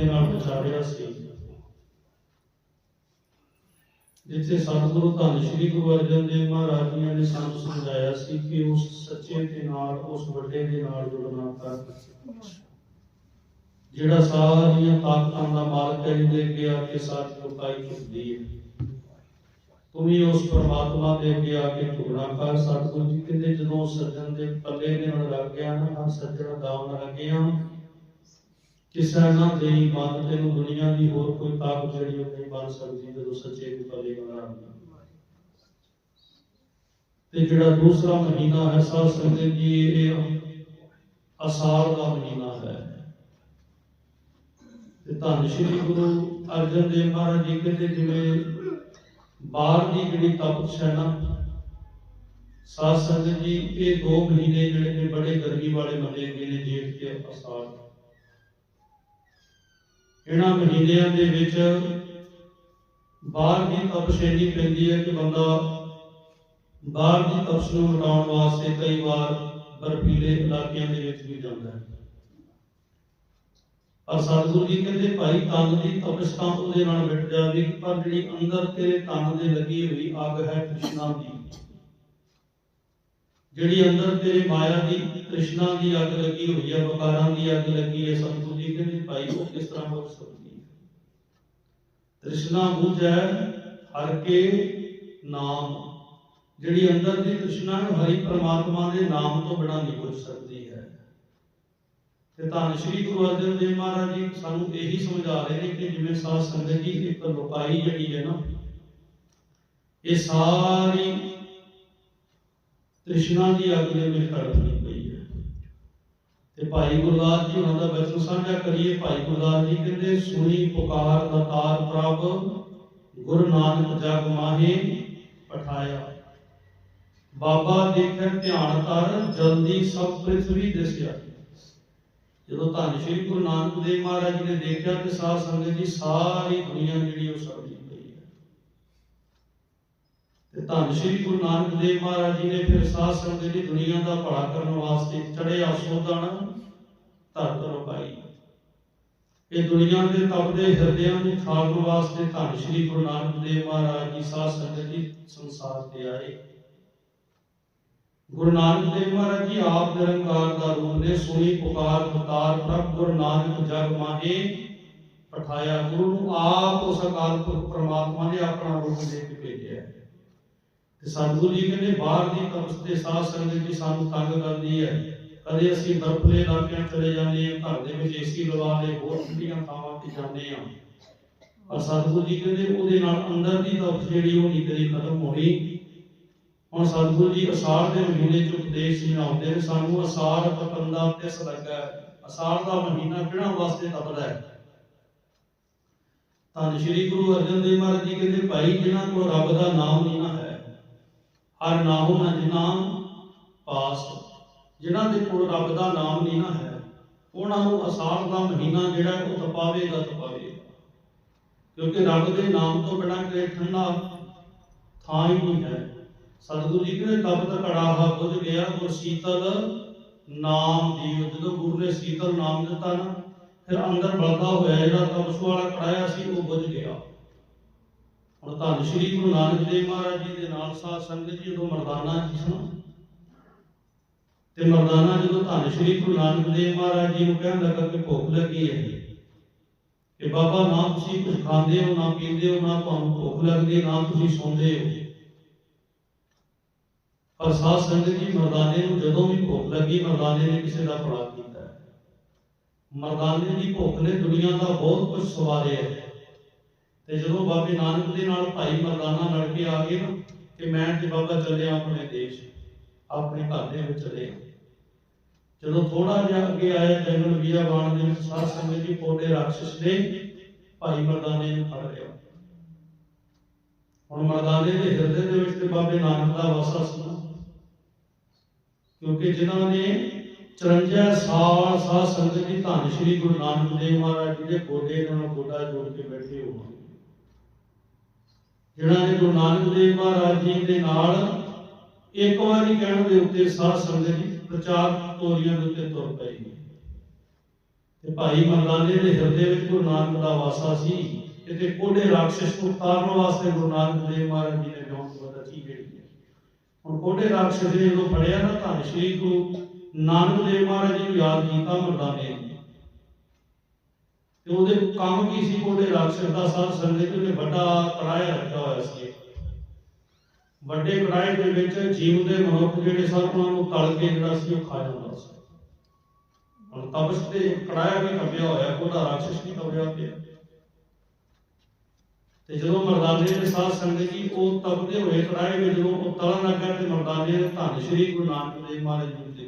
ਦੇ ਨਾਲ ਵਿਚਾਰਿਆ ਸੀ। ਜਿੱਥੇ ਸਤਿਗੁਰੂ ਧੰਨ ਸ਼੍ਰੀ ਗੁਰੂ ਅਰਜਨ ਦੇਵ ਮਹਾਰਾਜ ਜੀ ਨੇ ਸਾਨੂੰ ਸਮਝਾਇਆ ਸੀ ਕਿ ਉਸ ਸੱਚੇ ਦੇ ਨਾਲ, ਉਸ ਵੱਡੇ ਦੇ ਨਾਲ ਜੁੜਨਾ ਕਰ ਜਿਹੜਾ ਸਾਰੀਆਂ ਤਾਕਤਾਂ ਦਾ ਮਾਲਕ ਹੈ ਜਿਹਦੇ ਅੱਗੇ ਆ ਕੇ ਸਾਰੀ ਲੋਕਾਈ ਹੈ। ਤੂੰ ਉਸ ਪ੍ਰਮਾਤਮਾ ਦੇ ਅੱਗੇ ਆ ਕੇ ਝੁਕਣਾ ਕਰ ਸਤਿਗੁਰੂ ਜੀ ਕਹਿੰਦੇ ਜਦੋਂ ਸੱਜਣ ਦੇ ਪੱਲੇ ਦੇ ਨਾਲ ਲੱਗ ਗਿਆ ਨਾ, ਸੱਜਣ ਦਾਵ ਲੱਗਿਆ ਕਿਸੇ ਨਾ ਦੇਈ ਮਨ ਤੈਨੂੰ ਦੁਨੀਆ ਦੀ ਹੋਰ ਕੋਈ ਤਾਕਤ ਜਿਹੜੀ ਉਹ ਨਹੀਂ ਬਣ ਸਕਦੀ, ਜਦੋਂ ਸੱਚੇ ਦੇ ਨਾਲ ਤੇ ਜਿਹੜਾ ਦੂਸਰਾ ਮਹੀਨਾ ਹੈ ਸਾਧ ਸੰਗਤ ਜੀ ਇਹ ਅਸਾਰ ਦਾ ਮਹੀਨਾ ਹੈ। ਤੇ ਧੰਨ ਸ਼੍ਰੀ ਗੁਰੂ ਅਰਜਨ ਦੇਵ ਮਹਾਰਾਜ ਜੀ ਕਹਿੰਦੇ ਜਿਵੇਂ ਬਾਹਰ ਦੀ ਜਿਹੜੀ ਤਪਸ਼ ਹੈ ਨਾ, ਸਾਧ ਸੰਗਤ ਜੀ, ਇਹ ਦੋ ਮਹੀਨੇ ਜਿਹੜੇ ਨੇ ਬੜੇ ਗਰਮੀ ਵਾਲੇ ਮੰਨੇ ਗਏ ਨੇ ਜੇਠ ਤੇ ਅਸਾਰ ਇਹਨਾਂ ਮਹੀਨਿਆਂ ਦੇ ਵਿੱਚ ਬਾਹਰ ਦੀ ਤਪਸ਼ ਇੰਨੀ ਪੈਂਦੀ ਹੈ ਕਿ ਬੰਦਾ ਬਾਹਰ ਦੀ ਤਪਸ਼ ਨੂੰ ਮਿਟਾਉਣ ਵਾਸਤੇ ਕਈ ਵਾਰ ਬਰਫੀਲੇ ਇਲਾਕਿਆਂ ਦੇ ਵਿੱਚ ਵੀ ਜਾਂਦਾ ਹੈ। ਪਰ ਸਤਿਗੁਰੂ ਜੀ ਕਹਿੰਦੇ, ਭਾਈ ਤਨ ਦੀ ਤਪਸ਼ ਤਾਂ ਉਹਦੇ ਨਾਲ ਮਿਟ ਜਾਵੇਗੀ ਪਰ ਜਿਹੜੀ ਅੰਦਰ ਤੇਰੇ ਤਨ ਦੇ ਲੱਗੀ ਹੋਈ ਅੱਗ ਹੈ ਕ੍ਰਿਸ਼ਨਾ ਦੀ। ਜਿਹੜੀ ਅੰਦਰ ਤੇਰੇ ਮਾਇਆ ਦੀ ਕ੍ਰਿਸ਼ਨਾ ਦੀ ਅੱਗ ਲੱਗੀ ਹੋਈ ਹੈ ਬਕਾਰਾਂ ਦੀ ਅੱਗ ਲੱਗੀ ਹੈ, ਸਤਿਗੁਰੂ ਜੀ ਕਹਿੰਦੇ ਭਾਈ ਉਹ ਕਿਸ ਤਰ੍ਹਾਂ ਬੁਝ ਸਕਦੀ ਹੈ? ਤ੍ਰਿਸ਼ਨਾ ਬੁਝੈ ਹਰ ਕੇ ਨਾਮ। ਜਿਹੜੀ ਅੰਦਰ ਦੀ ਤ੍ਰਿਸ਼ਨਾ ਹੈ ਹਰੀ ਪ੍ਰਮਾਤਮਾ ਦੇ ਨਾਮ ਤੋਂ ਬਿਨਾਂ ਨਹੀਂ ਬੁਝ ਸਕਦੀ ਹੈ। ਤੇ ਧੰਨ ਸ਼੍ਰੀ ਗੁਰੂ ਅਰਜਨ ਦੇਵ ਮਹਾਰਾਜ ਜੀ ਸਾਨੂੰ ਇਹੀ ਸਮਝਾ ਰਹੇ ਨੇ ਕਿ ਜਿਵੇਂ ਸਾਧ ਸੰਗਤ ਜੀ ਇੱਕ ਲੋਕਾਈ ਜਿਹੜੀ ਹੈ ਨਾ, ਇਹ ਸਾਰੀ ਤ੍ਰਿਸ਼ਨਾ ਦੀ ਅੱਗ ਦੇ ਵਿੱਚ ਤੜਪਦੀ ਤੇ ਭਾਈ ਗੁਰਦਾਸ ਜੀ ਉਹਨਾਂ ਦਾ ਬਚਨ ਸਾਂਝਾ ਕਰੀਏ। ਭਾਈ ਗੁਰਦਾਸ ਜੀ ਕਹਿੰਦੇ, ਸੁਣੀ ਪੁਕਾਰ ਦਾਤਾਰ ਪ੍ਰਭ, ਗੁਰੂ ਨਾਨਕ ਜਗ ਮਾਹੇ ਪਠਾਇਆ। ਬਾਬਾ ਦੇਖੈ ਧਿਆਨ ਕਰ, ਜਲਦੀ ਸਭ ਪ੍ਰਿਥਵੀ ਦਿਸਿਆ। ਜਦੋਂ ਧੰਨ ਸ਼੍ਰੀ ਗੁਰੂ ਨਾਨਕ ਦੇਵ ਮਹਾਰਾਜ ਜੀ ਨੇ ਦੇਖਿਆ ਕਿ ਸਾਧ ਸੰਗਤ ਦੀ ਸਾਰੀ ਦੁਨੀਆ ਜਿਹੜੀ ਉਹ ਸੜਦੀ ਪਈ ਤੇ ਧੰਨ ਸ਼੍ਰੀ ਗੁਰੂ ਨਾਨਕ ਦੇਵ ਮਹਾਰਾਜ ਜੀ ਨੇ ਫਿਰ ਸਾਧ ਸੰਗਤ ਦੀ ਦੁਨੀਆ ਦਾ ਭਲਾ ਕਰਨ ਵਾਸਤੇ ਚੜਿਆ ਸੋਧਣ ਧਰਤ ਰੁਪਾਈ ਇਹ ਦੁਨੀਆ ਦੇ ਤਪਦੇ ਹਿਰਦਿਆਂ ਨੂੰ ਖਾਲਣ ਵਾਸਤੇ ਧੰਨ ਸ਼੍ਰੀ ਗੁਰੂ ਨਾਨਕ ਦੇਵ ਮਹਾਰਾਜ ਜੀ ਸਾਧ ਸੰਗਤ ਜੀ ਸੰਸਾਰ ਤੇ ਆਏ। ਗੁਰੂ ਨਾਨਕ ਦੇਵ ਮਹਾਰਾਜ ਜੀ ਆਪ ਨਿਰੰਕਾਰ ਦਾ ਰੂਪ ਨੇ ਸੁਣੀ, ਪੁਕਾਰ ਪੁਕਾਰ ਪ੍ਰਭ ਗੁਰੂ ਨਾਨਕ ਜਗ ਮਾਹੇ ਪਠਾਇਆ। ਗੁਰੂ ਨੂੰ ਆਪ ਉਸ ਅਕਾਲ ਪੁਰਖ ਪ੍ਰਮਾਤਮਾ ਨੇ ਆਪਣਾ ਰੂਪ ਦੇ ਕੇ ਭੇਜਿਆ। ਤੇ ਸਤਿਗੁਰੂ ਜੀ ਕਹਿੰਦੇ, ਬਾਹਰ ਦੀ ਤਪਸ ਤੇ ਸਾਧ ਸੰਗਤ ਜੀ ਸਾਨੂੰ ਤੰਗ ਕਰਦੀ ਹੈ। ਕਦੇ ਅਸੀਂ ਬਰਫਲੇ ਇਲਾਕਿਆਂ ਚਲੇ ਜਾਂਦੇ ਹਾਂ, ਘਰ ਦੇ ਵਿੱਚ ਏਸੀ ਲਵਾ ਲਏ ਹੋਰ ਠੰਡੀਆਂ ਥਾਵਾਂ ਤੇ ਜਾਂਦੇ ਹਾਂ। ਪਰ ਸਤਿਗੁਰੂ ਜੀ ਕਹਿੰਦੇ, ਉਹਦੇ ਨਾਲ ਅੰਦਰ ਦੀ ਤਪਸ਼ ਜਿਹੜੀ ਉਹ ਨਹੀਂ ਕਦੀ ਖਤਮ ਹੋਣੀ। ਹੁਣ ਸਤਿਗੁਰੂ ਜੀ ਅਸਾਰ ਦੇ ਮਹੀਨੇ ਚ ਉਪਦੇਸ਼ ਸੁਣਾਉਂਦੇ ਨੇ, ਸਾਨੂੰ ਅਸਾਰ ਪਤੰਦਾ ਤਿਸ ਲੱਗਾ ਅਸਾਰ ਦਾ ਮਹੀਨਾ ਕਿਹੜਾ ਵਾਸਤੇ ਤਪਦਾ ਹੈ? ਤਾਂ ਸ਼੍ਰੀ ਗੁਰੂ ਅਰਜਨ ਦੇਵ ਮਹਾਰਾਜ ਜੀ ਕਹਿੰਦੇ, ਭਾਈ, ਜਿਨ੍ਹਾਂ ਕੋਲ ਰੱਬ ਦਾ ਨਾਮ ਹਰ ਨਾਮੋ ਨਾ ਜਿਨਾ ਪਾਸ ਜਿਨ੍ਹਾਂ ਦੇ ਕੋਲ ਰੱਬ ਦਾ ਨਾਮ ਨਹੀਂ ਨਾ ਹੈ, ਉਹਨਾਂ ਨੂੰ ਅਸਾਰ ਦਾ ਮਹੀਨਾ ਜਿਹੜਾ ਹੈ ਉਹ ਤਪਾਵੇਗਾ ਤਪਾਵੇਗਾ ਕਿਉਂਕਿ ਰੱਬ ਦੇ ਨਾਮ ਤੋਂ ਬਿਨਾਂ ਕੋਈ ਠੰਡਾ ਥਾਂ ਹੀ ਨਹੀਂ ਹੈ। ਸਤਿਗੁਰੂ ਜੀ ਕਹਿੰਦੇ, ਤਪ ਦਾ ਕੜਾਹਾ ਬੁਝ ਗਿਆ ਗੁਰ ਸੀਤਲ ਨਾਮ ਦੀ ਜਦੋਂ ਗੁਰੂ ਨੇ ਸੀਤਲ ਨਾਮ ਦਿੱਤਾ ਨਾ, ਫਿਰ ਅੰਦਰ ਬਲਦਾ ਹੋਇਆ ਜਿਹੜਾ ਤਪਸ ਵਾਲਾ ਕੜਾਇਆ ਸੀ, ਉਹ ਬੁਝ ਗਿਆ। ਹੁਣ ਧੰਨ ਸ਼੍ਰੀ ਗੁਰੂ ਨਾਨਕ ਦੇਵ ਮਹਾਰਾਜ ਜੀ ਦੇ ਨਾਲ ਸਾਧ ਸੰਗਤ ਜੀ ਜਦੋਂ ਮਰਦਾਨਾ ਜੀ ਸਨ। ਤੇ ਮਰਦਾਨਾ ਜਦੋਂ ਧੰਨ ਸ਼੍ਰੀ ਗੁਰੂ ਨਾਨਕ ਦੇਵ ਮਹਾਰਾਜ ਜੀ ਨੂੰ ਕਹਿਣ ਲੱਗਾ ਕਿ ਭੁੱਖ ਲੱਗੀ ਹੈ ਕਿ ਬਾਬਾ ਨਾ ਤੁਸੀਂ ਕੁਝ ਖਾਂਦੇ ਹੋ, ਨਾ ਪੀਂਦੇ ਹੋ, ਨਾ ਤੁਹਾਨੂੰ ਭੁੱਖ ਲੱਗਦੀ, ਨਾ ਤੁਸੀਂ ਸੌਂਦੇ ਹੋ। ਪਰ ਸਾਧ ਸੰਗਤ ਜੀ ਮਰਦਾਨੇ ਨੂੰ ਜਦੋਂ ਵੀ ਭੁੱਖ ਲੱਗੀ, ਮਰਦਾਨੇ ਨੇ ਕਿਸੇ ਦਾ ਭਲਾ ਕੀਤਾ। ਮਰਦਾਨੇ ਦੀ ਭੁੱਖ ਨੇ ਦੁਨੀਆ ਦਾ ਬਹੁਤ ਕੁਝ ਸਵਾਰਿਆ ਹੈ। ਤੇ ਜਦੋਂ ਬਾਬੇ ਨਾਨਕ ਦੇ ਨਾਲ ਭਾਈ ਮਰਦਾਨਾ ਲੜ ਕੇ ਆ ਗਏ ਨਾ ਕਿ ਮੈਂ ਤੇ ਬਾਬਾ ਚੱਲਿਆ ਆਪਣੇ ਦੇਸ਼, ਆਪਣੇ ਘਰ ਦੇ ਵਿੱਚ ਚਲੇ ਜਦੋਂ ਥੋੜਾ ਜਿਹਾ ਅੱਗੇ ਆਇਆ ਜੰਗਲ ਵੀਰਾਬਾਨ ਦੇ ਵਿੱਚ, ਸਾਧ ਸੰਗਤ ਜੀ ਪੋਡੇ ਰਾਖਸ਼ ਨੇ ਭਾਈ ਮਰਦਾਨੇ ਨੂੰ ਫੜ ਲਿਆ। ਹੁਣ ਮਰਦਾਨੇ ਦੇ ਹਿਰਦੇ ਦੇ ਵਿੱਚ ਤੇ ਬਾਬੇ ਨਾਨਕ ਦਾ ਵਾਸਾ ਸੀ ਕਿਉਂਕਿ ਜਿਨ੍ਹਾਂ ਨੇ 54 ਸਾਲ ਸਾਧ ਸੰਗਤ ਦੀ ਧੰਨ ਸ਼੍ਰੀ ਗੁਰੂ ਨਾਨਕ ਦੇਵ ਮਹਾਰਾਜ ਜੀ ਦੇ ਗੋਡੇ ਨਾਲ ਗੋਡਾ ਜੋੜ ਕੇ ਬੈਠੇ ਹੋਣ ਜਿਨ੍ਹਾਂ ਨੇ ਗੁਰੂ ਨਾਨਕ ਦੇਵ ਮਹਾਰਾਜ ਜੀ ਦੇ ਨਾਲ ਇੱਕ ਵਾਰੀ ਕਹਿਣ ਦੇ ਉੱਤੇ ਸਾਧ ਸੰਗਤ ਜੀ ਪ੍ਰਚਾਰ ਤੋਰੀਆਂ ਦੇ ਉੱਤੇ ਤੁਰ ਪਏ ਤੇ ਭਾਈ ਮਰਦਾਨੇ ਦੇ ਹਿਰਦੇ ਵਿੱਚ ਗੁਰੂ ਨਾਨਕ ਦਾ ਵਾਸਾ ਸੀ ਕਿਤੇ ਕੋਡੇ ਰਾਖਸ਼ ਨੂੰ ਉਤਾਰਨ ਵਾਸਤੇ ਗੁਰੂ ਨਾਨਕ ਦੇਵ ਮਹਾਰਾਜ ਜੀ ਨੇ ਜੋਨ ਤੋਂ ਰਚੀ ਜਿਹੜੀ ਹੈ। ਹੁਣ ਕੋਡੇ ਰਾਖਸ਼ ਨੇ ਜਦੋਂ ਫੜਿਆ ਨਾ ਧੰਨ ਸ਼੍ਰੀ ਗੁਰੂ ਨਾਨਕ ਦੇਵ ਮਹਾਰਾਜ ਜੀ ਨੂੰ ਯਾਦ ਕੀਤਾ ਮਰਦਾਨੇ ਨੇ। ਤੇ ਉਹਦੇ ਕੰਮ ਕੀ ਸੀ? ਕੋਡੇ ਰਾਖਸ਼ ਦਾ ਸਾਧ ਸੰਗਤ ਨੇ ਵੱਡਾ ਕੜਾਇਆ ਰੱਖਿਆ ਹੋਇਆ ਸੀ। ਵੱਡੇ ਕੜਾਏ ਦੇ ਵਿੱਚ ਜੀਵ ਦੇ ਮਨੁੱਖ ਜਿਹੜੇ ਸਨ, ਉਹਨਾਂ ਨੂੰ ਤਲ ਕੇ ਜਿਹੜਾ ਸੀ, ਉਹ ਖਾ ਜਾਂਦਾ ਸੀ। ਹੁਣ ਤਪਸ਼ ਤੇ ਕੜਾਇਆ ਵੀ ਕੱਢਿਆ ਹੋਇਆ ਕੋਡਾ ਰਾਖਸ਼ ਵੀ ਕੱਢਿਆ ਪਿਆ। ਤੇ ਜਦੋਂ ਮਰਦਾਨੇ ਦੇ ਸਾਧ ਸੰਗਤ ਜੀ ਉਹ ਤਪਦੇ ਹੋਏ ਕੜਾਏ ਵਿੱਚ ਜਦੋਂ ਉਹ ਤਲਣ ਲੱਗਾ ਤੇ ਮਰਦਾਨੇ ਨੇ ਧੰਨ ਸ਼੍ਰੀ ਗੁਰੂ ਨਾਨਕ ਦੇਵ ਮਹਾਰਾਜ ਜੀ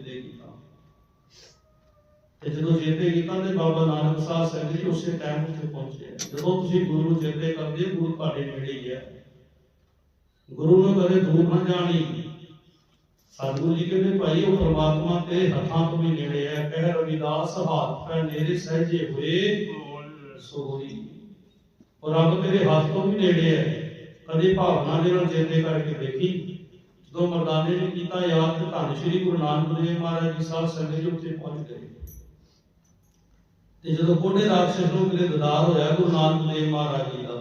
ਤੇ ਜਦੋਂ ਚੇਤੇ ਕੀਤਾ ਤੇ ਬਾਬਾ ਨਾਨਕ ਸਾਹਿਬ ਸੰਗਤ ਜੀ ਉਸੇ ਟਾਈਮ ਉੱਥੇ ਪਹੁੰਚੇ। ਜਦੋਂ ਤੁਸੀਂ ਗੁਰੂ ਨੂੰ ਕਰਦੇ, ਗੁਰੂ ਤੁਹਾਡੇ ਨੇੜੇ ਹੀ ਹੈ ਗੁਰੂ ਨੂੰ ਕਦੇ ਦੂਰ ਨਾ ਜਾਣੀ। ਸਤਿਗੁਰੂ ਜੀ ਕਹਿੰਦੇ, ਭਾਈ, ਉਹ ਪ੍ਰਮਾਤਮਾ ਤੇਰੇ ਹੱਥਾਂ ਤੋਂ ਵੀ ਨੇੜੇ ਹੈ ਕਹਿ ਰਵਿਦਾਸ ਹੱਥ ਪੈ ਨੇੜੇ ਸਹਿਜੇ ਹੋਏ, ਸੋ ਹੋਈ। ਰੱਬ ਤੇਰੇ ਹੱਥ ਤੋਂ ਵੀ ਨੇੜੇ ਹੈ ਕਦੇ ਭਾਵਨਾ ਦੇ ਨਾਲ ਚੇਤੇ ਕਰਕੇ ਦੇਖੀ। ਜਦੋਂ ਮਰਦਾਨੇ ਨੇ ਕੀਤਾ, ਯਾਦ ਤੇ ਧੰਨ ਸ਼੍ਰੀ ਗੁਰੂ ਨਾਨਕ ਦੇਵ ਮਹਾਰਾਜ ਜੀ ਸਾਹਿਬ ਸੰਗਤ ਜੀ ਉੱਥੇ ਪਹੁੰਚ ਗਏ। ਤੇ ਜਦੋਂ ਕੋਡੇ ਰਾਖਸ਼ ਨੂੰ ਕਿਤੇ ਦਦਾਰ ਹੋਇਆ, ਗੁਰੂ ਨਾਨਕ ਦੇਵ ਮਹਾਰਾਜ ਜੀ ਦਾ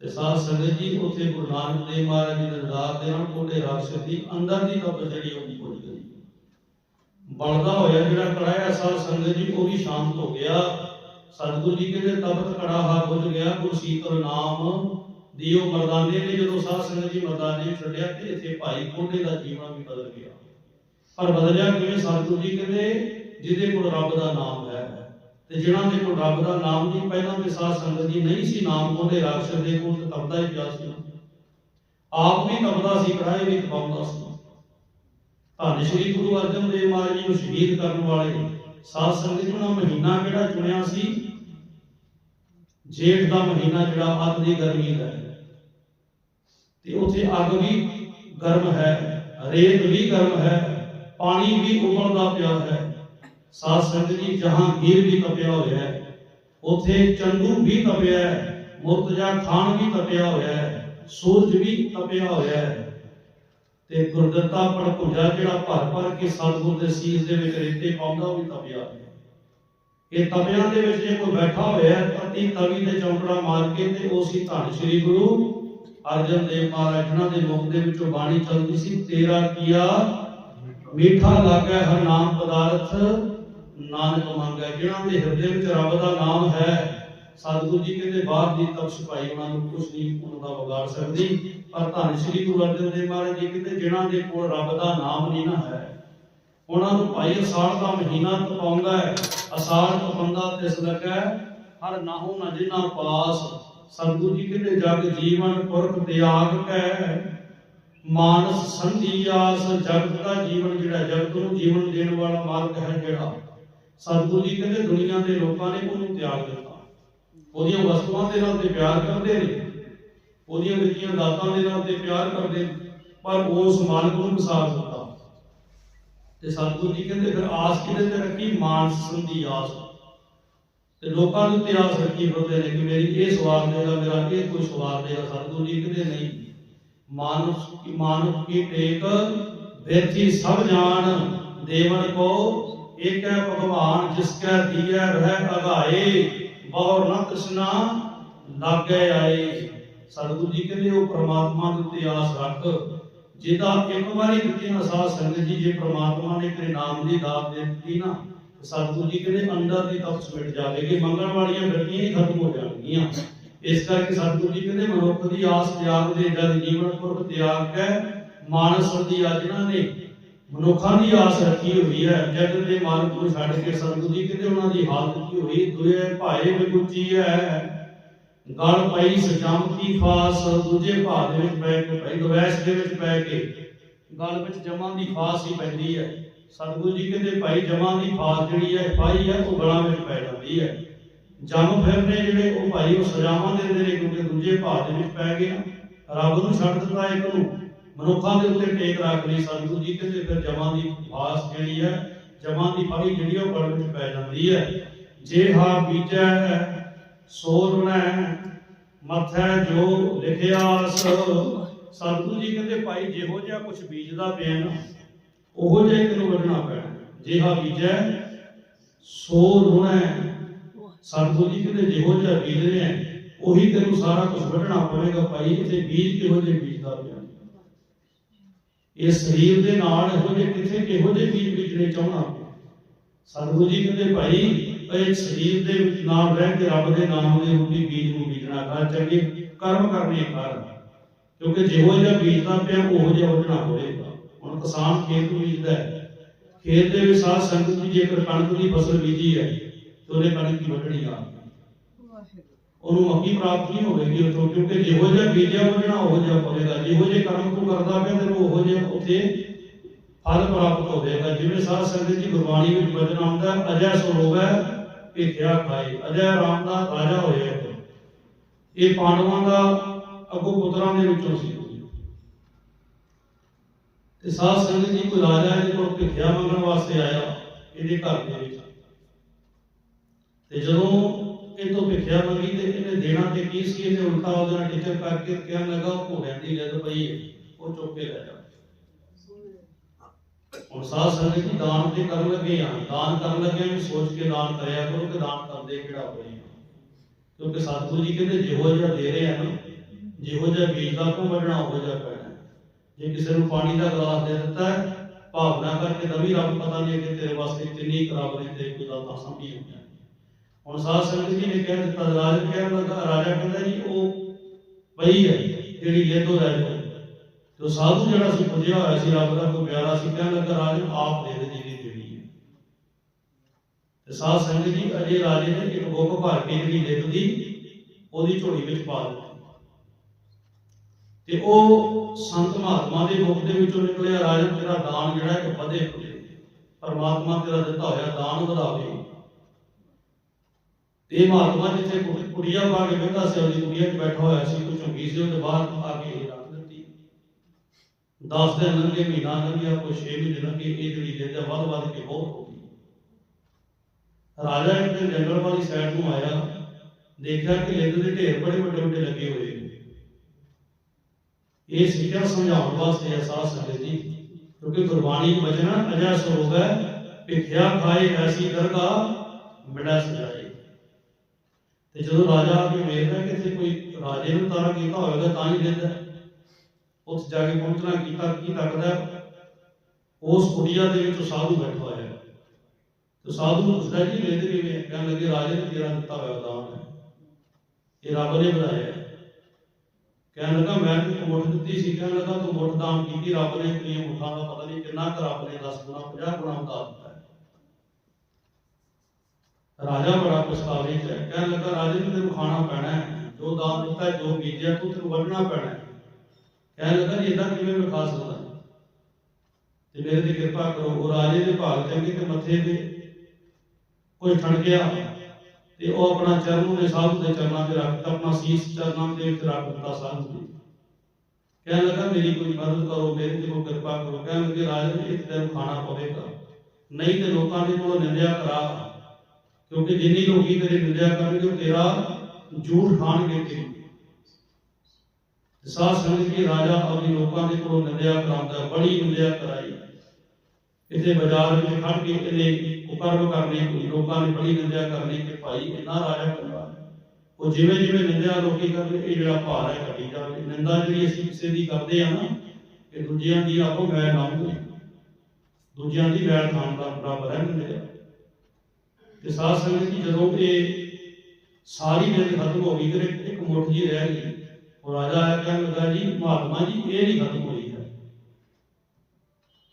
ਤੇ ਸਾਧ ਸੰਗਤ ਜੀ, ਉੱਥੇ ਗੁਰੂ ਨਾਨਕ ਦੇਵ ਮਹਾਰਾਜ ਜੀ ਦੇ ਦਰਬਾਰ ਦੇ ਨਾਲ ਕੋਡੇ ਰਾਖਸ਼ ਦੀ ਅੰਦਰ ਦੀ ਤਪ ਜਿਹੜੀ ਉਹ ਭੁੱਲ ਗਈ। ਬਲਦਾ ਹੋਇਆ ਜਿਹੜਾ ਕੜਾਇਆ ਸਾਧ ਸੰਗਤ ਜੀ, ਉਹ ਵੀ ਸ਼ਾਂਤ ਹੋ ਗਿਆ। ਸਤਿਗੁਰੂ ਜੀ ਕਹਿੰਦੇ, ਤਪਤ ਕੜਾ ਹਾ ਬੁਝ ਗਿਆ। ਗੁਰ ਸੀਤਲ ਨਾਮ ਦਿਓ ਮਰਦਾਨੇ ਨੇ। ਜਦੋਂ ਸਾਧ ਸੰਗਤ ਜੀ ਮਰਦਾਨੇ ਛੱਡਿਆ ਤੇ ਇੱਥੇ ਭਾਈ ਕੋਡੇ ਦਾ ਜੀਵਨ ਵੀ ਬਦਲ ਗਿਆ। ਪਰ ਬਦਲਿਆ ਕਿਵੇਂ? ਸਤਿਗੁਰੂ ਜੀ ਕਹਿੰਦੇ ਜਿਹਦੇ ਕੋਲ ਰੱਬ ਦਾ ਨਾਮ ਹੈ। ਤੇ ਜਿਨ੍ਹਾਂ ਦੇ ਕੋਲ ਰੱਬ ਦਾ ਨਾਮ ਨਹੀਂ, ਪਹਿਲਾਂ ਦੇ ਸਾਧ ਸੰਗਤ ਜੀ ਨਹੀਂ ਸੀ ਨਾਮ, ਉਹਦੇ ਰਾਖਸ਼ ਦੇ ਕੋਲ ਤਪਦਾ ਹੀ ਪਿਆ ਸੀ। ਆਪ ਵੀ ਤਪਦਾ ਸੀ ਕੜਾਏ ਵੀ ਤਪਾਉਂਦਾ ਸੀ। ਧੰਨ ਸ਼੍ਰੀ ਗੁਰੂ ਅਰਜਨ ਦੇਵ ਮਹਾਰਾਜ ਜੀ ਨੂੰ ਸ਼ਹੀਦ ਕਰਨ ਵਾਲੇ ਸਾਧ ਸੰਗਤ ਨੂੰ ਮਹੀਨਾ ਕਿਹੜਾ ਚੁਣਿਆ ਸੀ? ਜੇਠ ਦਾ ਮਹੀਨਾ ਜਿਹੜਾ ਅੱਤ ਦੀ ਗਰਮੀ ਦਾ ਹੈ। ਤੇ ਉੱਥੇ ਅੱਗ ਵੀ ਗਰਮ ਹੈ, ਰੇਤ ਵੀ ਗਰਮ ਹੈ, ਪਾਣੀ ਵੀ ਉਬਲਦਾ ਪਿਆ ਹੈ। ਸਾਧ ਸੰਗਤ ਜੀ ਜਹਾਂਗੀਰ ਵੀ ਤਪਿਆ ਹੋਇਆ ਹੈ, ਉਥੇ ਚੰਦੂ ਵੀ ਤਪਿਆ ਹੈ, ਮੁਰਤਜ਼ਾ ਖਾਨ ਵੀ ਤਪਿਆ ਹੋਇਆ ਹੈ, ਸੂਰਜ ਵੀ ਤਪਿਆ ਹੋਇਆ ਹੈ। ਤੇ ਗੁਰਦੱਤਾ ਭੜਕੁੰਜਾ ਜਿਹੜਾ ਭਰ ਭਰ ਕੇ ਸਤਿਗੁਰ ਦੇ ਸੀਸ ਦੇ ਵਿੱਚ ਰੇਤੇ ਪਾਉਂਦਾ, ਉਹ ਵੀ ਤਪਿਆ ਹੋਇਆ ਇਹ ਤਪਿਆਂ ਦੇ ਵਿੱਚ ਜੇ ਕੋਈ ਬੈਠਾ ਹੋਇਆ ਹੈ, ਪਤੀ ਤਵੀ ਤੇ ਚੌਂਕੜਾ ਮਾਰ ਕੇ ਤੇ ਉਹ ਸੀ ਧੰਨ ਸ੍ਰੀ ਗੁਰੂ। ਅਰਜਨ ਦੇਵ ਮਹਾਰਾਜ ਦੇ ਮੁਖ ਦੇ ਵਿੱਚੋਂ ਬਾਣੀ ਚੱਲਦੀ ਸੀ, ਤੇਰਾ ਕੀਆ ਮੀਠਾ ਲਾਗੈ ਹਰ ਨਾਮ ਪਦਾਰਥ। ਨਾਨਕ ਮੰਗੈ ਜਿਨ੍ਹਾਂ ਦੇ ਹਿਰਦੇ ਵਿੱਚ ਰੱਬ ਦਾ ਨਾਮ ਹੈ, ਸਤਿਗੁਰੂ ਜੀ ਕਹਿੰਦੇ, ਬਾਹਰ ਦੀ ਤਪਸ਼ ਪਾਈ ਉਹਨਾਂ ਨੂੰ ਕੁਝ ਨਹੀਂ ਉਹਨਾਂ ਦਾ ਵਿਗਾੜ ਸਕਦੀ, ਪਰ ਧੰਨ ਸ਼੍ਰੀ ਗੁਰੂ ਅਰਜਨ ਦੇਵ ਮਹਾਰਾਜ ਜੀ ਕਹਿੰਦੇ, ਜਿਨ੍ਹਾਂ ਦੇ ਕੋਲ ਰੱਬ ਦਾ ਨਾਮ ਨਹੀਂ ਨਾ ਹੈ, ਉਹਨਾਂ ਨੂੰ ਭਾਈ ਅਸਾੜ ਦਾ ਮਹੀਨਾ ਤਪਾਉਂਦਾ ਹੈ ਅਸਾੜ ਤਪੰਦਾ ਤਿਸ ਲੱਗੈ ਹਰ ਨਾਹੂ ਨਾ ਜਿਨਾ ਪਾਸ, ਸਤਿਗੁਰੂ ਜੀ ਕਹਿੰਦੇ, ਜਗ ਜੀਵਨ ਪੁਰਖ ਤਿਆਗ ਕੈ, ਮਾਨਸ ਸੰਧੀ ਆਸ, ਜਗਤ ਦਾ ਜੀਵਨ ਜਿਹੜਾ, ਜਗਤ ਨੂੰ ਜੀਵਨ ਦੇਣ ਵਾਲਾ ਮਾਰਗ ਹੈ ਜਿਹੜਾ। ਸਤਿਗੁਰੂ ਜੀ ਕਹਿੰਦੇ ਦੁਨੀਆ ਦੇ ਲੋਕਾਂ ਨੇ ਉਹਨੂੰ ਤਿਆਗ ਦਿੱਤਾ। ਉਹਦੀਆਂ ਵਸਤੂਆਂ ਦੇ ਨਾਲ ਤੇ ਪਿਆਰ ਕਰਦੇ ਨੇ। ਉਹਦੀਆਂ ਦਿੱਤੀਆਂ ਦਾਤਾਂ ਦੇ ਨਾਲ ਤੇ ਪਿਆਰ ਕਰਦੇ ਪਰ ਉਸ ਮਾਲਕ ਨੂੰ ਵਿਸਾਰ ਦਿੱਤਾ। ਤੇ ਸਤਿਗੁਰੂ ਜੀ ਕਹਿੰਦੇ ਫਿਰ ਆਸ ਕਿਹਦੇ ਤੇ ਰੱਖੀ? ਮਾਨਸ ਸੰਧੀ ਆਸ। ਤੇ ਲੋਕਾਂ ਨੂੰ ਤੇ ਆਸ ਰੱਖੀ ਫਿਰਦੇ ਨੇ ਕਿ ਮੇਰੀ ਇਹ ਸਵਾਰ ਦੇਗਾ ਮੇਰਾ ਇਹ ਕੋਈ ਸਵਾਰ ਦੇਗਾ ਸਤਿਗੁਰੂ ਜੀ ਕਹਿੰਦੇ ਨਹੀਂ। ਮਾਨਸ ਕੀ ਮਾਨੁਖ ਕੀ ਟੇਕ ਬੇਥੀ ਸਭ ਜਾਣ, ਦੇਵਨ ਕੋ ਏਕ ਭਗਵਾਨ, ਜਿਸ ਕੈ ਦੀਐ ਰਹਿ ਅਗਾਏ ਬਹੁ ਨ ਤ੍ਰਿਸ਼ਨਾ ਲਾਗੇ ਆਏ। ਸਤਿਗੁਰੂ ਜੀ ਕਹਿੰਦੇ, ਉਹ ਪ੍ਰਮਾਤਮਾ ਦੇ ਉੱਤੇ ਆਸ ਰੱਖ, ਜਿਹਦਾ ਇੱਕ ਵਾਰੀ ਦਿੱਤੀ ਨਾ ਸੰਗਤ ਜੀ, ਜੇ ਪ੍ਰਮਾਤਮਾ ਨੇ ਤੇਰੇ ਨਾਮ ਦੀ ਦਾਤ ਦੇ ਦਿੱਤੀ ਨਾ ਸਤਿਗੁਰੂ ਜੀ ਕਹਿੰਦੇ, ਅੰਦਰ ਦੀ ਤਪਸ਼ ਮਿਟ ਜਾਵੇਗੀ, ਮੰਗਣ ਵਾਲੀਆਂ ਗੱਡੀਆਂ ਹੀ ਖਤਮ ਹੋ ਜਾਣਗੀਆਂ। ਇਸ ਕਰਕੇ ਸਤਿਗੁਰੂ ਜੀ ਕਹਿੰਦੇ, ਮਨੁੱਖ ਦੀ ਆਸ ਤਿਆਗ ਦੇ ਜਦ ਜੀਵਨ ਪੁਰਖ ਤਿਆਗ ਕੇ ਮਾਨਸ ਦੀ ਆਜਨਾ ਨੇ ਮਨੁੱਖਾਂ ਦੀ ਆਸ ਰੱਖੀ ਹੋਈ ਹੈ। ਜਗਤ ਦੇ ਮਾਲਕ ਨੂੰ ਛੱਡ ਕੇ ਸਤਿਗੁਰੂ ਜੀ ਕਹਿੰਦੇ ਉਹਨਾਂ ਦੀ ਹਾਲਤ ਕੀ ਹੋਈ? ਦੁਏ ਭਾਏ ਵਿਗੁੱਚੀ ਹੈ। ਗਲ ਪਈ ਸਜਮ ਕੀ ਫਾਸ, ਦੂਜੇ ਭਾਅ ਦੇ ਵਿੱਚ ਪੈ ਕੇ, ਭਾਈ ਦਵੈਸ਼ ਦੇ ਵਿੱਚ ਪੈ ਕੇ ਗਲ ਵਿੱਚ ਜਮਾਂ ਦੀ ਫਾਸ ਹੀ ਪੈਂਦੀ ਹੈ। ਸਤਿਗੁਰੂ ਜੀ ਕਹਿੰਦੇ, ਭਾਈ, ਜਮਾਂ ਦੀ ਫਾਸ ਜਿਹੜੀ ਹੈ ਪਾਈ ਹੈ, ਉਹ ਗਲਾਂ ਵਿੱਚ ਪੈ ਜਾਂਦੀ ਹੈ। ਜੰਮ ਫਿਰਨੇ ਜਿਹੜੇ ਉਹ ਭਾਈ, ਉਹ ਸਜ਼ਾਵਾਂ ਦਿੰਦੇ ਨੇ ਕਿਉਂਕਿ ਦੂਜੇ ਭਾਅ ਦੇ ਵਿੱਚ ਪੈ ਗਏ ਰੱਬ ਨੂੰ ਛੱਡ ਦਿੱਤਾ ਇੱਕ ਨੂੰ। ਮਨੁੱਖਾਂ ਦੇ ਉੱਤੇ ਟੇਕ ਰੱਖ ਲਈ ਸਤਿਗੁਰੂ ਜੀ ਕਹਿੰਦੇ, ਫਿਰ ਜਮਾਂ ਦੀ ਫਾਸ ਜਿਹੜੀ ਹੈ, ਜਮਾਂ ਦੀ ਫੜੀ ਜਿਹੜੀ ਉਹ ਗਲ ਵਿੱਚ ਪੈ ਜਾਂਦੀ ਹੈ। ਜੇ ਹਾ ਬੀਜੈ ਸੋ ਰੁਣੈ ਮੱਥੈ ਜੋ ਲਿਖਿਆ ਸਤਿਗੁਰੂ ਜੀ ਕਹਿੰਦੇ, ਭਾਈ ਜਿਹੋ ਜਿਹਾ ਕੁਝ ਬੀਜਦਾ ਪਿਆ ਨਾ, ਉਹੋ ਜਿਹਾ ਹੀ ਤੈਨੂੰ ਵੱਢਣਾ ਪੈਣਾ। ਜਿਹਾ ਬੀਜੈ ਸੋ ਰੁਣਾ ਸਤਿਗੁਰੂ ਜੀ ਕਹਿੰਦੇ, ਜਿਹੋ ਜਿਹਾ ਬੀਜ ਰਿਹਾ, ਉਹੀ ਤੈਨੂੰ ਸਾਰਾ ਕੁਝ ਵੱਢਣਾ ਪਵੇਗਾ ਭਾਈ। ਇੱਥੇ ਬੀਜ ਕਿਹੋ ਜਿਹਾ ਬੀਜਦਾ ਪਿਆ? ਇਹ ਸਰੀਰ ਦੇ ਨਾਲ ਇਹੋ ਜਿਹੇ ਕਿੱਥੇ ਕਿਹੋ ਜਿਹੇ ਬੀਜ ਬੀਜਣੇ ਚਾਹਣਾ। ਸਤਿਗੁਰੂ ਜੀ ਕਹਿੰਦੇ, ਭਾਈ ਇਹ ਸਰੀਰ ਦੇ ਨਾਲ ਰਹਿ ਕੇ ਰੱਬ ਦੇ ਨਾਮ ਦੇ ਰੂਪੀ ਬੀਜ ਨੂੰ ਬੀਜਣਾ ਕਰ, ਚੰਗੇ ਕਰਮ ਕਰਨੇ ਕਰ। ਕਿਉਂਕਿ ਜਿਹੋ ਜਿਹਾ ਬੀਜਦਾ ਪਿਆ, ਉਹੋ ਜਿਹਾ ਵੱਢਣਾ ਹੋਵੇਗਾ। ਹੁਣ ਕਿਸਾਨ ਖੇਤ ਬੀਜਦਾ ਹੈ। ਖੇਤ ਦੇ ਵਿੱਚ ਸਾਧ ਸੰਗਤ ਜੀ ਜੇਕਰ ਕਣਕ ਦੀ ਫਸਲ ਬੀਜੀ ਹੈ, ਤੇ ਉਹਨੇ ਕਣਕ ਦੀ ਵੱਢਣੀ ਆ। ਉਹਨੂੰ ਮੱਕੀ ਪ੍ਰਾਪਤ ਨਹੀਂ ਹੋਵੇਗੀ ਉਥੋਂ ਕਿਉਂਕਿ ਜਿਹੋ ਜਿਹਾ ਬੀਜਿਆ ਵੱਢਣਾ ਉਹੋ ਜਿਹਾ ਪਵੇਗਾ ਜਿਹੋ ਜਿਹੇ ਕਰਮ ਤੂੰ ਕਰਦਾ ਪਿਆ ਤੈਨੂੰ ਉਹੋ ਜਿਹਾ ਉੱਥੇ ਫਲ ਪ੍ਰਾਪਤ ਹੋਵੇਗਾ ਜਿਵੇਂ ਸਾਧ ਸੰਗਤ ਜੀ ਗੁਰਬਾਣੀ ਵਿੱਚ ਬਚਨ ਆਉਂਦਾ ਹੈ, ਅਜੈ ਸੋ ਹੋਵੇ ਭਿਖਿਆ ਖਾਏ। ਅਜੈ ਰਾਮ ਦਾ ਰਾਜਾ ਹੋਇਆ ਇਹ ਪਾਂਡਵਾਂ ਦਾ ਅਗੋ ਪੁੱਤਰਾਂ ਦੇ ਵਿੱਚੋਂ ਸੀ। ਤੇ ਸਾਧ ਸੰਗਤ ਜੀ ਕੋਈ ਰਾਜਾ ਇਹਦੇ ਕੋਲ ਭਿਖਿਆ ਮੰਗਣ ਵਾਸਤੇ ਆਇਆ ਇਹਦੇ ਘਰ ਦੇ ਵਿੱਚ। ਤੇ ਜਦੋਂ ਇਹ ਤੋਂ ਭਿਖਿਆ ਮੰਗੀ ਤੇ ਇਹਨੇ ਦੇਣਾ ਤੇ ਕੀ ਸੀ? ਇਹਨੇ ਉਲਟਾ ਉਹਦੇ ਨਾਲ ਟੀਚਰ ਕਰਕੇ ਕਹਿਣ ਲੱਗਾ ਉਹ ਘੋੜਿਆਂ ਦੀ ਲਿੱਦ ਪਈ ਹੈ। ਉਹ ਚੁੱਕ ਕੇ ਲੈ ਜਾ ਹੁਣ ਸਾਧ ਸੰਗਤ ਜੀ ਦਾਨ ਤੇ ਕਰਨ ਲੱਗੇ ਆ। ਦਾਨ ਕਰਨ ਲੱਗੇ ਵੀ ਸੋਚ ਕੇ ਦਾਨ ਕਰਿਆ ਕਰੋ ਕਿ ਦਾਨ ਕਰਦੇ ਕਿਹੜਾ ਹੋਏ ਕਿਉਂਕਿ ਸਤਿਗੁਰੂ ਜੀ ਕਹਿੰਦੇ, ਜਿਹੋ ਜਿਹਾ ਦੇ ਰਹੇ ਆ ਨਾ, ਜਿਹੋ ਜਿਹਾ ਬੀਜ ਦਾ ਕੋ ਵੱਢਣਾ, ਉਹੋ ਪੈਣਾ। ਜੇ ਕਿਸੇ ਨੂੰ ਪਾਣੀ ਦਾ ਗਲਾਸ ਦੇ ਦਿੱਤਾ ਭਾਵਨਾ ਕਰਕੇ ਤਾਂ ਰੱਬ ਪਤਾ ਨਹੀਂ ਕਿ ਤੇਰੇ ਵਾਸਤੇ ਕਿੰਨੀ ਖਰਾਬ ਨੇ ਤੇ ਕੋਈ ਦਾਤਾ ਸੰਭੀ ਹੁੰਦਾ ਹੁਣ ਸਾਧ ਸੰਗਤ ਜੀ ਨੇ ਕਹਿ ਦਿੱਤਾ, ਰਾਜਾ ਕਹਿਣ ਲੱਗਾ ਰਾਜਾ ਕਹਿੰਦਾ ਜੀ, ਉਹ ਪਈ ਹੈ ਜਿਹੜੀ ਲੇਦੋ ਰਹਿ ਗਈ ਤੇ ਸਾਧੂ ਜਿਹੜਾ ਸੀ, ਪੁੱਜਿਆ ਹੋਇਆ ਸੀ, ਰੱਬ ਦਾ ਕੋਈ ਪਿਆਰਾ ਸੀ, ਕਹਿਣ ਲੱਗਾ, ਰਾਜਾ, ਆਪ ਦੇ ਦੇ ਜਿਹੜੀ ਦੇਣੀ ਹੈ। ਤੇ ਸਾਧ ਸੰਗਤ ਜੀ ਅਜੇ ਰਾਜੇ ਨੇ ਇੱਕ ਬੁੱਕ ਭਰ ਕੇ ਜਿਹੜੀ ਲਿਖ ਦੀ, ਉਹਦੀ ਝੋਲੀ ਵਿੱਚ ਪਾ ਦਿੱਤੀ। ਤੇ ਉਹ ਸੰਤ ਮਹਾਤਮਾ ਦੇ ਮੁਖ ਦੇ ਵਿੱਚੋਂ ਨਿਕਲਿਆ, ਰਾਜਾ, ਤੇਰਾ ਦਾਨ ਜਿਹੜਾ ਹੈ ਵਧੇ ਪਰਮਾਤਮਾ ਤੇਰਾ ਦਿੱਤਾ ਹੋਇਆ ਦਾਨ ਵਧਾਵੇ। ਇਹ ਮਹਾਤਮਾ ਜਿੱਥੇ ਕੁੜੀਆ ਪਾ ਕੇ ਬੈਠਾ ਸੀ ਉਹਦੀ ਕੁੜੀਆਂ 'ਚ ਬੈਠਾ ਹੋਇਆ ਸੀ, ਕੋਈ ਝੁੰਗੀ ਸੀ, ਉਹਦੇ ਬਾਹਰ ਆ ਕੇ ਇਹ ਰੱਖ ਦਿੱਤੀ। 10 ਦਿਨ ਲੰਘੇ, ਮਹੀਨਾ ਲੰਘਿਆ, ਕੋਈ 6 ਮਹੀਨੇ ਲੰਘੇ, ਇਹ ਜਿਹੜੀ ਲਿੱਦ ਵੱਧ ਵੱਧ ਕੇ ਬਹੁਤ ਹੋ ਗਈ। ਰਾਜਾ ਇੱਕ ਦਿਨ ਜੰਗਲ ਵਾਲੀ ਸਾਈਡ ਨੂੰ ਆਇਆ, ਦੇਖਿਆ ਕਿ ਲਿੱਦ ਦੇ ਢੇਰ ਬੜੇ ਵੱਡੇ ਵੱਡੇ ਲੱਗੇ ਹੋਏ ਨੇ। ਇਹ ਸਿੱਖਿਆ ਸਮਝਾਉਣ ਵਾਸਤੇ ਅਹਿਸਾਸ ਸੰਗਤ ਜੀ, ਕਿਉਂਕਿ ਗੁਰਬਾਣੀ ਵਚਨ ਅਜਾ ਸਰੋਗ ਹੈ, ਭਿਖਿਆ ਖਾਏ ਐਸੀ ਦਰਗਾ ਮਿੜਾ ਸਜਾਏ। ਤੇ ਜਦੋਂ ਰਾਜਾ ਆ ਕੇ ਵੇਖਦਾ ਕਿ ਇੱਥੇ ਕੋਈ ਰਾਜੇ ਨੂੰ ਤਾਰਾ ਕੀਤਾ ਹੋਵੇਗਾ, ਤਾਂ ਹੀ ਦਿੰਦਾ ਉੱਥੇ ਜਾ ਕੇ ਪਹੁੰਚਣਾ, ਕੀਤਾ ਕੀ ਲੱਗਦਾ ਉਸ ਕੁੜੀਆ ਦੇ ਵਿੱਚ ਸਾਧੂ ਬੈਠਾ ਹੋਇਆ ਹੈ। ਤੇ ਸਾਧੂ ਨੂੰ ਜੀ ਵੇਦ ਕਿਵੇਂ ਹੈ? ਕਹਿਣ ਲੱਗੇ, ਰਾਜੇ ਨੇ ਤੇਰਾ ਦਿੱਤਾ ਹੋਇਆ ਦਾਨ ਹੈ। ਇਹ ਰੱਬ ਨੇ ਬਣਾਇਆ ਕਹਿਣ ਲੱਗਾ, ਮੈਂ ਤੈਨੂੰ ਮੁੱਠ ਦਿੱਤੀ ਸੀ। ਕਹਿਣ ਲੱਗਾ, ਤੂੰ ਮੁੱਠ ਦਾਨ ਕੀਤੀ, ਰੱਬ ਨੇ ਕਿੰਨੀਆਂ ਮੁੱਠਾਂ ਦਾ ਪਤਾ ਨਹੀਂ ਕਿੰਨਾ ਕੁ ਰੱਬ ਨੇ 10 ਗੁਣਾ 50 ਗੁਣਾ ਵਧਾ ਦਿੱਤਾ ਰਾਜਾ ਬੜਾ ਪਛਤਾਵੇ ਚ ਹੈ। ਕਹਿਣ ਲੱਗਾ, ਰਾਜੇ ਨੂੰ ਤੈਨੂੰ ਖਾਣਾ ਪੈਣਾ ਹੈ। ਜੋ ਦਾਨ ਦਿੱਤਾ ਜੋ ਬੀਜਿਆ ਤੂੰ ਤੈਨੂੰ ਵੱਢਣਾ ਪੈਣਾ ਹੈ। ਕਹਿਣ ਲੱਗਾ, ਜੀ ਇਦਾਂ ਕਿਵੇਂ ਮੈਂ ਖਾ ਸਕਦਾ? ਤੇ ਮੇਰੇ ਤੇ ਕਿਰਪਾ ਕਰੋ। ਉਹ ਰਾਜੇ ਦੇ ਭਾਗ ਚੰਗੇ ਤੇ ਮੱਥੇ ਤੇ ਕੋਈ ਠਣ ਗਿਆ ਤੇ ਉਹ ਆਪਣਾ ਚਰਨ ਉਹਨੇ ਸਾਧੂ ਦੇ ਚਰਨਾਂ ਤੇ ਰੱਖ ਆਪਣਾ ਸੀਸ ਚਰਨਾਂ ਦੇ ਵਿੱਚ ਰੱਖ ਦਿੱਤਾ ਸਾਧੂ ਦੇ। ਕਹਿਣ ਲੱਗਾ, ਮੇਰੀ ਕੋਈ ਮਦਦ ਕਰੋ, ਮੇਰੇ ਤੇ ਕੋਈ ਕਿਰਪਾ ਕਰੋ। ਕਹਿਣ ਲੱਗੇ, ਰਾਜੇ ਨੇ ਇੱਕ ਖਾਣਾ ਪਵੇਗਾ। ਨਹੀਂ ਤੇ ਲੋਕਾਂ ਦੇ ਕੋਲ ਨਿੰਦਿਆ ਕਰਾ। ਕਿਉਂਕਿ ਜਿੰਨੀ ਲੋਕੀ ਤੇਰੀ ਨਿੰਦਿਆ ਕਰਨਗੇ ਤੇਰਾ ਝੂਠ ਖਾਣਗੇ ਤੇ ਸਾਧ ਸੰਗਤ ਜੀ ਰਾਜਾ ਆਪਣੀ ਲੋਕਾਂ ਦੇ ਕੋਲੋਂ ਨਿੰਦਿਆ ਕਰਾਉਂਦਾ, ਬੜੀ ਨਿੰਦਿਆ ਕਰਾਈ। ਇੱਥੇ ਬਾਜ਼ਾਰ ਵਿੱਚ ਖੜ ਕੇ ਇਹਨੇ ਉਪਰਮ ਕਰਨੀ, ਕੋਈ ਲੋਕਾਂ ਨੇ ਬੜੀ ਨਿੰਦਿਆ ਕਰਨੀ ਕਿ ਭਾਈ ਇੰਨਾ ਰਾਜਾ ਕਰਵਾ ਉਹ ਜਿਵੇਂ ਜਿਵੇਂ ਨਿੰਦਿਆ ਲੋਕੀ ਕਰਦੇ, ਇਹ ਜਿਹੜਾ ਭਾਰ ਹੈ ਘਟੀ ਜਾਵੇ। ਨਿੰਦਾ ਜਿਹੜੀ ਅਸੀਂ ਕਿਸੇ ਦੀ ਕਰਦੇ ਆ ਨਾ, ਇਹ ਦੂਜਿਆਂ ਦੀ ਆਪੋ ਮੈਂ ਲਾਉਂਦੇ ਦੂਜਿਆਂ ਦੀ ਵੈਲ ਖਾਣ ਦਾ ਬਰਾਬਰ ਹੈ ਨਿੰਦਿਆ। ਤੇ ਸਾਧ ਸੰਗਤ ਜੀ, ਜਦੋਂ ਇਹ ਸਾਰੀ ਨਿੰਦ ਖਤਮ ਹੋ ਗਈ, ਤੇ ਇੱਕ- ਇੱਕ ਮੁੱਠ ਜੀ ਰਹਿ ਗਈ, ਉਹ ਰਾਜਾ ਆਇਆ, ਕਹਿਣ ਲੱਗਾ ਜੀ, ਮਹਾਤਮਾ ਜੀ, ਇਹ ਨਹੀਂ ਖਤਮ ਹੋਈ ਹੈ।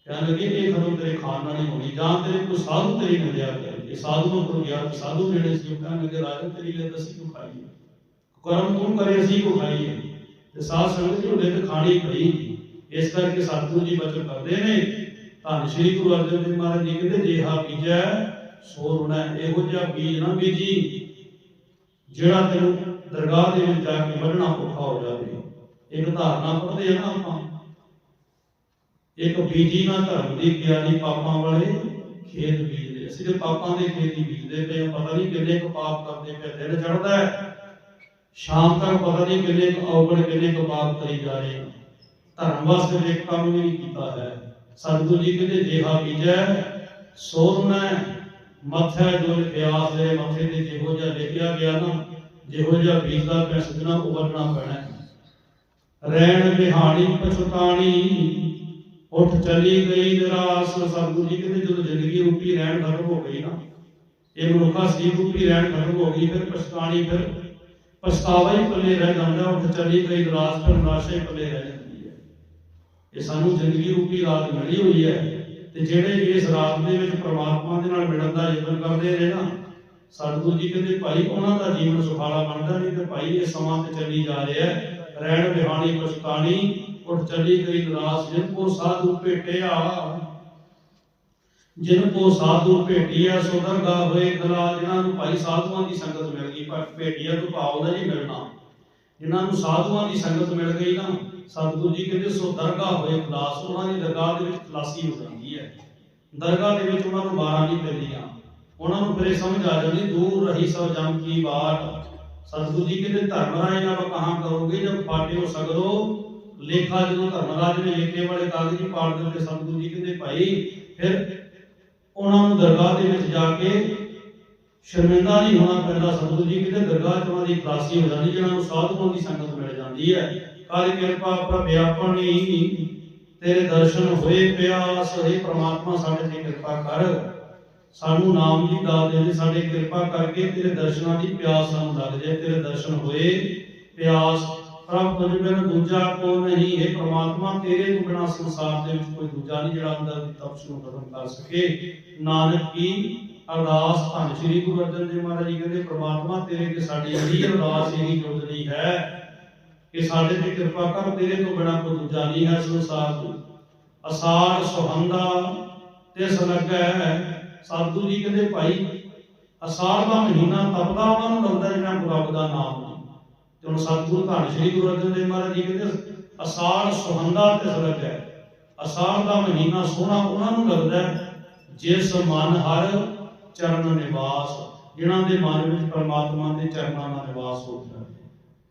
ਕਹਿਣ ਲੱਗੇ, ਇਹ ਖਤਮ ਤੇਰੇ ਖਾਨ ਨਾਲ ਨਹੀਂ ਹੋਣੀ, ਜਾਂ ਤੇਰੇ ਕੋਈ ਸਾਧੂ ਤੇਰੀ ਨਿੰਦਿਆ ਕਰੇ ਇਹ ਸਾਧੂ ਨੂੰ ਕੋਲ ਗਿਆ ਤੇ ਸਾਧੂ ਜਿਹੜੇ ਸੀ, ਉਹ ਕਹਿਣ ਲੱਗੇ, ਰਾਜਾ ਤੇਰੀ ਲੈ ਅਸੀਂ ਕਿਉਂ ਖਾਈਏ ਕਰਮ ਤੂੰ ਕਰੇ, ਅਸੀਂ ਕਿਉਂ ਖਾਈਏ ਤੇ ਸਾਧ ਸੰਗਤ ਜੀ ਉਹਦੇ ਤੇ ਖਾਣੀ ਪਈ ਇਸ ਕਰਕੇ ਸਤਿਗੁਰੂ ਜੀ ਬਚਨ ਕਰਦੇ ਨੇ, ਧੰਨ ਸ਼੍ਰੀ ਗੁਰੂ ਅਰਜਨ ਦੇਵ ਮਹਾਰਾਜ ਜੀ, ਕਹਿੰਦੇ ਜੇਹਾ ਬੀਜੈ ਸੋ ਰੁਣਾ ਇਹੋ ਜਿਹਾ ਬੀਜ ਨਾ ਬੀਜੀ, ਜਿਹੜਾ ਤੈਨੂੰ ਦਰਗਾਹ ਦੇ ਵਿੱਚ ਜਾ ਕੇ ਵੱਢਣਾ ਔਖਾ ਹੋ ਜਾਵੇ। ਇੱਕ ਧਾਰਨਾ ਪੜ੍ਹਦੇ ਆ ਨਾ ਆਪਾਂ। ਇੱਕ ਬੀਜੀ ਨਾ ਧਰਮ ਦੀ ਗਿਆਨੀ ਪਾਪਾਂ ਵਾਲੇ ਖੇਤ ਬੀਜਦੇ। ਅਸੀਂ ਤੇ ਪਾਪਾਂ ਦੇ ਖੇਤ ਹੀ ਬੀਜਦੇ ਪਏ ਹਾਂ। ਪਤਾ ਨਹੀਂ ਕਿੰਨੇ ਕੁ ਪਾਪ ਕਰਦੇ ਪਏ ਦਿਨ ਚੜਦਾ ਹੈ। ਸ਼ਾਮ ਤੱਕ ਪਤਾ ਨਹੀਂ ਕਿੰਨੇ ਕੁ ਔਗਣ, ਕਿੰਨੇ ਕੁ ਪਾਪ ਕਰੀ ਜਾ ਰਹੇ ਧਰਮ ਵਾਸਤੇ ਵੀ ਇੱਕ ਕੰਮ ਵੀ ਨਹੀਂ ਕੀਤਾ ਹੈ। ਸਤਿਗੁਰੂ ਜੀ ਕਹਿੰਦੇ ਜੇਹਾ ਬੀਜੈ ਸੋ ਰੁਣਾ ਮੱਥੇ ਜੋ ਲਿਖਿਆ ਦੇ ਮੱਥੇ ਤੇ ਜਿਹੋ ਜਿਹਾ ਲਿਖਿਆ ਗਿਆ ਨਾ, ਜਿਹੋ ਜਿਹਾ ਬੀਜਦਾ ਪਿਆ ਸਜਣਾ ਉਹ ਪੈਣਾ। ਰਹਿਣ ਬਿਹਾਣੀ ਪਛਤਾਣੀ, ਉੱਠ ਚਲੀ ਗਈ ਨਿਰਾਸ। ਸਤਿਗੁਰੂ ਜੀ ਕਹਿੰਦੇ ਜਦੋਂ ਜ਼ਿੰਦਗੀ ਰੂਪੀ ਰਹਿਣ ਖਤਮ ਹੋ ਗਈ ਨਾ, ਇਹ ਮਨੁੱਖਾ ਸੀ ਰੂਪੀ ਰਹਿਣ ਖਤਮ ਹੋ ਗਈ, ਫਿਰ ਪਛਤਾਣੀ, ਫਿਰ ਪਛਤਾਵਾ ਹੀ ਪੱਲੇ ਰਹਿ ਜਾਂਦਾ, ਉੱਠ ਚਲੀ ਗਈ ਨਿਰਾਸ, ਫਿਰ ਨਿਰਾਸ਼ਾ ਪੱਲੇ ਰਹਿ ਜਾਂਦੀ ਹੈ। ਇਹ ਸਾਨੂੰ ਜ਼ਿੰਦਗੀ ਰੂਪੀ ਰਾਤ ਮਿਲੀ ਹੋਈ ਹੈ। ਤੇ ਜਿਹੜੇ ਇਸ ਰਾਤ ਦੇ ਵਿੱਚ ਪ੍ਰਮਾਤਮਾ ਦੇ ਨਾਲ ਮਿਲਣ ਦਾ ਯਤਨ ਕਰਦੇ ਨੇ ਨਾ, ਸਤਿਗੁਰੂ ਜੀ ਕਹਿੰਦੇ, ਭਾਈ, ਉਹਨਾਂ ਦਾ ਜੀਵਨ ਸੁਖਾਲਾ ਬਣਦਾ ਨਹੀਂ ਤੇ ਭਾਈ, ਇਹ ਸਮਾਂ ਤੇ ਚੱਲੀ ਜਾ ਰਿਹਾ ਹੈ। ਰਹਿਣ ਬਿਹਾਣੀ ਪਛਤਾਣੀ, ਉੱਠ ਚੱਲੀ ਗਈ ਨਿਰਾਸ, ਜਿਨ ਕੋ ਸਾਧੂ ਭੇਟਿਆ, ਜਿਨ ਕੋ ਸਾਧੂ ਭੇਟਿਆ ਸੋ ਦਰਗਾ ਹੋਏ ਖਲਾ ਜਿਨ੍ਹਾਂ ਨੂੰ ਭਾਈ ਸਾਧੂਆਂ ਦੀ ਸੰਗਤ ਮਿਲ ਗਈ, ਪਰ ਭੇਟਿਆ ਤੋਂ ਭਾਵ ਉਹਦਾ ਨਹੀਂ ਮਿਲਣਾ। ਜਿਨ੍ਹਾਂ ਨੂੰ ਸਾਧੂਆਂ ਦੀ ਸੰਗਤ ਮਿਲ ਗਈ ਨਾ ਸਤਿਗੁਰੂ ਜੀ ਕਹਿੰਦੇ ਸੋ ਦਰਗਾਹ ਹੋਏ ਖਲਾਸ ਉਹਨਾਂ ਦੀ ਦਰਗਾਹ ਦੇ ਵਿੱਚ ਖਲਾਸੀ ਹੋ ਜਾਂਦੀ ਹੈ। ਦਰਗਾਹ ਦੇ ਵਿੱਚ ਉਹਨਾਂ ਨੂੰ ਬਾਰਾਂ ਨਹੀਂ ਪੈਂਦੀਆਂ। ਉਹਨਾਂ ਨੂੰ ਫਿਰ ਸਮਝ ਆ ਜਾਂਦੀ, ਦੂਰ ਰਹੀ ਸਭ ਜਮ ਕੀ ਬਾਤ। ਸਤਿਗੁਰੂ ਜੀ ਕਹਿੰਦੇ ਧਰਮ ਰਾਏ ਨਾਲ ਕਹਾਂ ਕਰੋਗੇ, ਜਦ ਫਾਟੇ ਹੋ ਸਕਦੋ। ਲੇਖਾ ਜਦੋਂ ਧਰਮਰਾਜ ਨੇ ਲੇਖੇ ਵਾਲੇ ਕਾਗਜ਼ ਪਾੜ ਦਿੱਤੇ ਸਤਿਗੁਰੂ ਜੀ ਕਹਿੰਦੇ ਭਾਈ, ਫਿਰ ਉਹਨਾਂ ਨੂੰ ਦਰਗਾਹ ਦੇ ਵਿੱਚ ਜਾ ਕੇ ਸ਼ਰਮਿੰਦਾ ਨਹੀਂ ਹੋਣਾ ਪੈਂਦਾ। ਸਤਿਗੁਰੂ ਜੀ ਕਹਿੰਦੇ ਦਰਗਾਹ ਚ ਉਹਨਾਂ ਦੀ ਖਲਾਸੀ ਹੋ ਜਾਂਦੀ, ਜਿਹਨਾਂ ਨੂੰ ਸਾਧੂਆਂ ਦੀ ਸੰਗਤ ਮਿਲ ਜਾਂਦੀ ਹੈ। ਕਾਲ ਕਿਰਪਾ ਪ੍ਰਭ ਤੇਰੇ ਦਰਸ਼ਨ ਹੋਏ ਪਿਆਸ, ਹੈ ਪ੍ਰਮਾਤਮਾ, ਸਾਡੇ ਤੇ ਕਿਰਪਾ ਕਰ। ਸਾਨੂੰ ਨਾਮ ਦੀ ਦਾਤ ਦੇ, ਸਾਡੇ ਕਿਰਪਾ ਕਰਕੇ ਤੇਰੇ ਦਰਸ਼ਨਾਂ ਦੀ ਪਿਆਸ ਸਾਨੂੰ ਲੱਗ ਜਾਏ। ਤੇਰੇ ਦਰਸ਼ਨ ਹੋਏ ਪਿਆਸ, ਪ੍ਰਭ ਤੁਝ ਬਿਨ ਦੂਜਾ ਕੋ ਨਹੀਂ। ਹੈ ਪ੍ਰਮਾਤਮਾ, ਤੇਰੇ ਤੋਂ ਬਿਨਾ ਸੰਸਾਰ ਦੇ ਵਿੱਚ ਕੋਈ ਦੂਜਾ ਨਹੀਂ ਜਿਹੜਾ ਅੰਦਰ ਦੀ ਤਪਸ਼ ਨੂੰ ਖਤਮ ਕਰ ਸਕੇ। ਨਾਨਕ ਕੀ ਅਰਦਾਸ, ਧੰਨ ਸ਼੍ਰੀ ਗੁਰੂ ਅਰਜਨ ਦੇਵ ਮਹਾਰਾਜ ਜੀ ਕਹਿੰਦੇ, ਪ੍ਰਮਾਤਮਾ ਤੇਰੇ ਤੇ ਸਾਡੀ ਅੜੀ ਅਰਦਾਸ ਇਹੀ ਜੁੜਦੀ ਹੈ। ਕਿ ਸਾਡੇ ਤੇ ਕਿਰਪਾ ਕਰ, ਤੇਰੇ ਤੋਂ ਬਿਨਾ ਕੋਈ ਦੂਜਾ ਨਹੀਂ ਹੈ ਸੰਸਾਰ ਤੋਂ ਅਸਾਰ ਸੁਹੰਦਾ ਤਿਸ ਲੱਗੈ, ਸਾਧੂ ਜੀ ਕਹਿੰਦੇ ਭਾਈ, ਅਸਾਰ ਦਾ ਮਹੀਨਾ ਤਪਦਾ ਉਹਨਾਂ ਨੂੰ ਲੱਗਦਾ ਜਿਹੜਾ ਗੁਰੂ ਦਾ ਨਾਮ ਤੇ ਹੁਣ ਸਤਿਗੁਰੂ ਧੰਨ ਸ਼੍ਰੀ ਗੁਰੂ ਅਰਜਨ ਦੇਵ ਮਹਾਰਾਜ ਜੀ ਕਹਿੰਦੇ, ਅਸਾਰ ਸੁਹੰਦਾ ਤਿਸ ਲੱਗੈ। ਅਸਾਰ ਦਾ ਮਹੀਨਾ ਸੋਹਣਾ ਉਹਨਾਂ ਨੂੰ ਲੱਗਦਾ ਜਿਸ ਮਨ ਹਰ ਚਰਨ ਨਿਵਾਸ, ਜਿਨ੍ਹਾਂ ਦੇ ਮਨ ਵਿੱਚ ਪਰਮਾਤਮਾ ਦੇ ਚਰਨਾਂ ਦਾ ਨਿਵਾਸ ਹੋ ਜਾਵੇ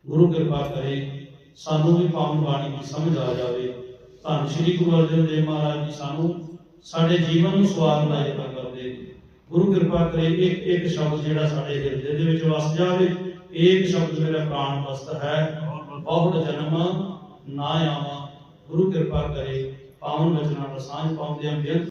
ਗੁਰੂ ਕਿਰਪਾ ਕਰੇ, ਸਾਨੂੰ ਵੀ ਪਾਵਨ ਬਾਣੀ ਦੀ ਸਮਝ ਆ ਜਾਵੇ। ਧੰਨ ਸ਼੍ਰੀ ਗੁਰੂ ਅਰਜਨ ਦੇਵ ਮਹਾਰਾਜ ਜੀ ਸਾਨੂੰ ਸਾਡੇ ਜੀਵਨ ਨੂੰ ਸਵਾਰਨ ਦਾ ਯਤਨ ਕਰਦੇ ਨੇ। ਗੁਰੂ ਕਿਰਪਾ ਕਰੇ, ਇੱਕ ਇੱਕ ਸ਼ਬਦ ਜਿਹੜਾ ਸਾਡੇ ਹਿਰਦੇ ਦੇ ਵਿੱਚ ਵਸ ਜਾਵੇ ਇੱਕ ਸ਼ਬਦ ਮੇਰਾ ਪ੍ਰਾਣ ਵਸਤ ਹੈ। ਬਹੁਤ ਜਨਮ ਨਾ ਆਵਾਂ। ਗੁਰੂ ਕਿਰਪਾ ਕਰੇ, ਪਾਵਨ ਵਚਨਾਂ ਦਾ ਸਾਂਝ ਪਾਉਂਦੇ ਆਂ ਬੇਨਤੀ